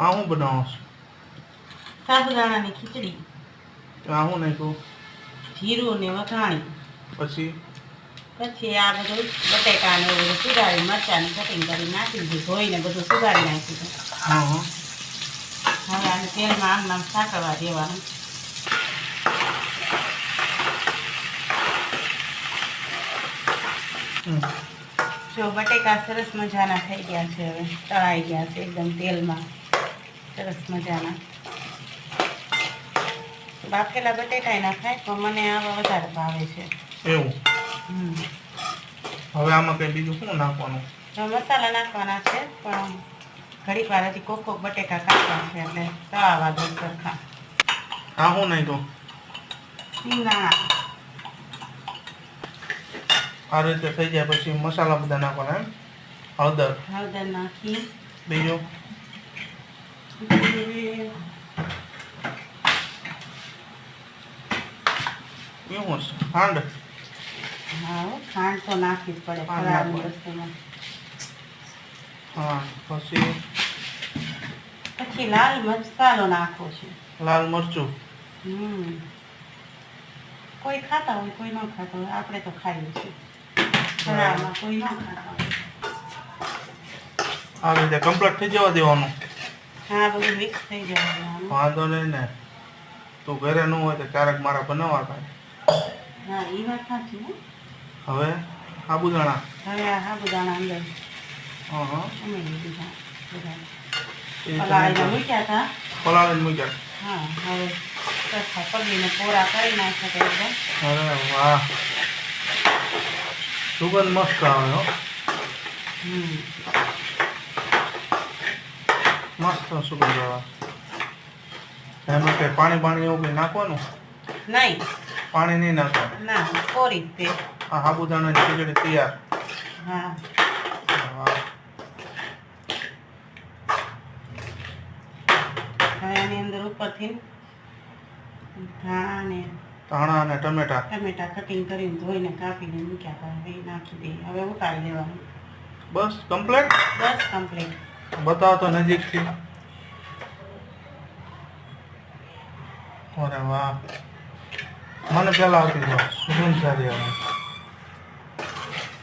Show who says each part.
Speaker 1: આ હું બનાવો. છું
Speaker 2: સાબુદાણાની ખીચડી.
Speaker 1: આ હું નાખ્યું
Speaker 2: જીરું ને વઘાણી.
Speaker 1: પછી?
Speaker 2: પછી આ બધું બટેકા ને બધું સુધારી મરચાંની કટિંગ કરી નાખી દીધું ધોઈને બધું સુધારી નાખી દીધું.
Speaker 1: હા. હા
Speaker 2: હવે આને તેલમાં આમ નામ સાકરવા દેવાનું. જો બટેકા સરસ મજાના થઈ ગયા છે હવે તળાઈ ગયા છે એકદમ તેલમાં. સરસ મજાના. બાફેલા બટેટા નાખાય તો મને આવા વધારે ભાવે છે.
Speaker 1: એવું? હવે આમાં કઈ બીજું શું નાખવાનું?
Speaker 2: મસાલા નાખવાના છે પણ ઘડીક વાર હજી કોક કોક બટેકા કાપવા છે એટલે તળાવા દો સરખા.
Speaker 1: આ નહીં તો
Speaker 2: ના.
Speaker 1: આ રીતે થઈ જાય પછી મસાલા બધા નાખવાના હળદર?
Speaker 2: હળદર નાખી.
Speaker 1: બીજું? એવું છે ખાંડ
Speaker 2: હા હો, ખાંડ તો નાખવી જ પડે વસ્તુમાં.
Speaker 1: હા પછી?
Speaker 2: પછી લાલ મસાલો નાખો છે.
Speaker 1: લાલ મરચું?
Speaker 2: હમ. કોઈ ખાતા હોય કોઈ ન ખાતા હોય આપણે તો ખાઈએ છીએ. ફરાળમાં કોઈ ન ખાતા હોય.
Speaker 1: આ રીતે કમ્પ્લીટ થઈ જવા દેવાનું.
Speaker 2: હા બધું મિક્સ થઈ જાય
Speaker 1: વાંધો નહીં ને. તું ઘરે ન હોય તો ક્યારેક મારા બનાવવા થાય
Speaker 2: હા એ વાત સાચી.
Speaker 1: હવે? સાબુદાણા
Speaker 2: હવે સાબુદાણા અંદર.
Speaker 1: હા હા
Speaker 2: બધા
Speaker 1: એ
Speaker 2: પલાળીને મૂક્યા હતા.
Speaker 1: પલાળીને મૂક્યા.
Speaker 2: હા હવે સરખા પગીને કોરા કરી નાખ્યા હતા
Speaker 1: અરે વાહ. સુગંધ મસ્ત આવે હો.
Speaker 2: હમ.
Speaker 1: મસ્ત સુગંધ આવે એમાં કઈ પાણી પાણી એવું કઈ નાખવાનું?
Speaker 2: નહીં.
Speaker 1: પાણી નહીં નાખવાનું?
Speaker 2: ના કોરી તે.
Speaker 1: આ સાબુદાણાની ખીચડી તૈયાર.
Speaker 2: હા.
Speaker 1: એની
Speaker 2: હવે અંદર ઉપરથી ધાણા ને
Speaker 1: ધાણા અને ટમેટા.
Speaker 2: ટમેટા કટિંગ કરીને ધોઈને કાપીને મૂક્યા હતા. હવે નાખી દે. હવે ઉતારી દેવાનું.
Speaker 1: બસ કમ્પ્લીટ
Speaker 2: બસ કમ્પ્લીટ
Speaker 1: બતાવો તો નજીકથી. અરે વાહ. મને પેલા આવતી સુગંધ સારી આવે.